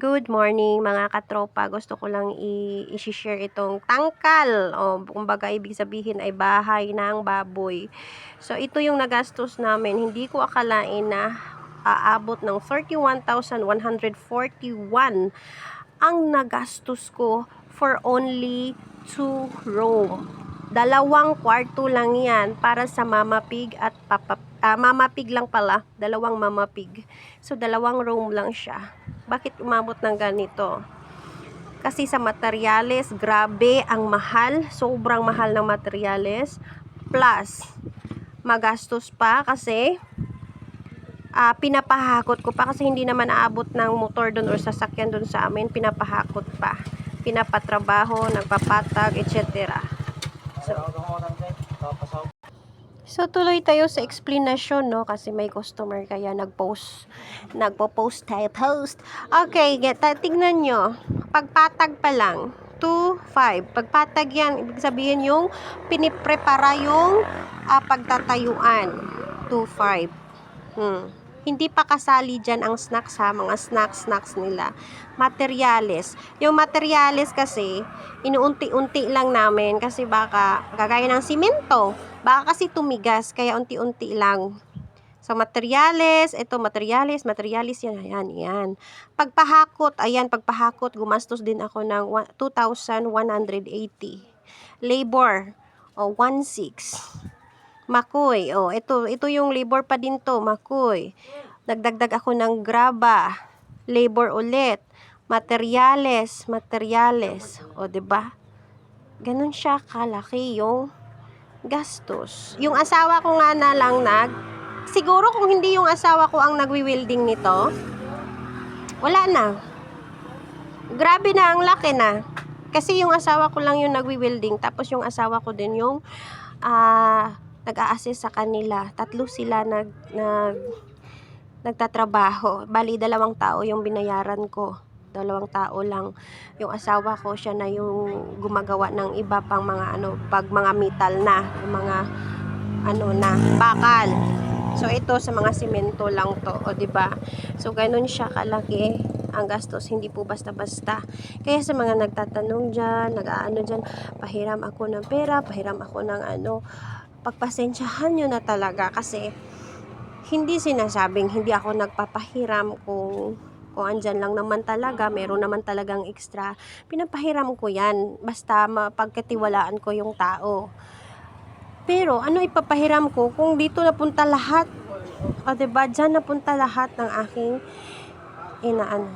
Good morning mga katropa. Gusto ko lang i-share itong tangkal. O, kumbaga ibig sabihin ay bahay ng baboy. So ito yung nagastos namin. Hindi ko akalain na aabot ng 31,141 ang nagastos ko for only two room. Dalawang kwarto lang yan para sa Mama Pig at Papa ah, Mama Pig lang pala, dalawang Mama Pig. So dalawang room lang siya. Bakit umabot ng ganito? Kasi sa materyales, grabe ang mahal, sobrang mahal ng materyales. Plus, magastos pa kasi ah pinapahakot ko pa kasi hindi naman aabot ng motor doon or sasakyan doon sa amin, pinapahakot pa. Pinapatrabaho, nagpapatag, etc. So, tuloy tayo sa explanation, no? Kasi may customer kaya nag-post. Nagpo-post tayo. Post. Okay, get, tignan nyo. Pagpatag pa lang, 2.5. Pagpatag yan, ibig sabihin yung piniprepara yung ah, pagtatayuan. 2.5. Hmm. Hindi pa kasali dyan ang snacks ha, mga snacks-snacks nila. Materyales. Yung materyales kasi, inuunti-unti lang namin kasi baka, gagaya ng simento, baka kasi tumigas, kaya unti-unti lang. So, materyales, ito, materyales, materyales, yan, yan, yan. Pagpahakot, ayan, pagpahakot, gumastos din ako ng wa- 2,180. Labor, o, 1,600. Makoy, oh, ito, ito yung labor pa din to, makoy. Nagdagdag ako ng graba, labor ulit, materyales, materyales, o, 'di ba? Ganun siya kalaki yung gastos. Yung asawa ko nga na lang nag, siguro kung hindi yung asawa ko ang nagwi-welding nito, wala na. Grabe na ang laki na. Kasi yung asawa ko lang yung nagwi-welding, tapos yung asawa ko din yung ah nag-a-assist sa kanila. Tatlo sila nag, nag nagtatrabaho. Bali, dalawang tao yung binayaran ko. Dalawang tao lang. Yung asawa ko, siya na yung gumagawa ng iba pang mga ano, pag mga metal na, yung mga ano na, bakal. So, ito sa mga simento lang to, o ba So, ganun siya kalaki ang gastos, hindi po basta-basta. Kaya sa mga nagtatanong dyan, nag-aano dyan, pahiram ako ng pera, pahiram ako ng ano, pagpasensyahan nyo na talaga kasi hindi sinasabing hindi ako nagpapahiram kung kung andyan lang naman talaga, meron naman talagang extra, pinapahiram ko yan, basta mapagkatiwalaan ko yung tao. Pero ano ipapahiram ko kung dito napunta lahat? O diba, dyan napunta lahat ng aking inaan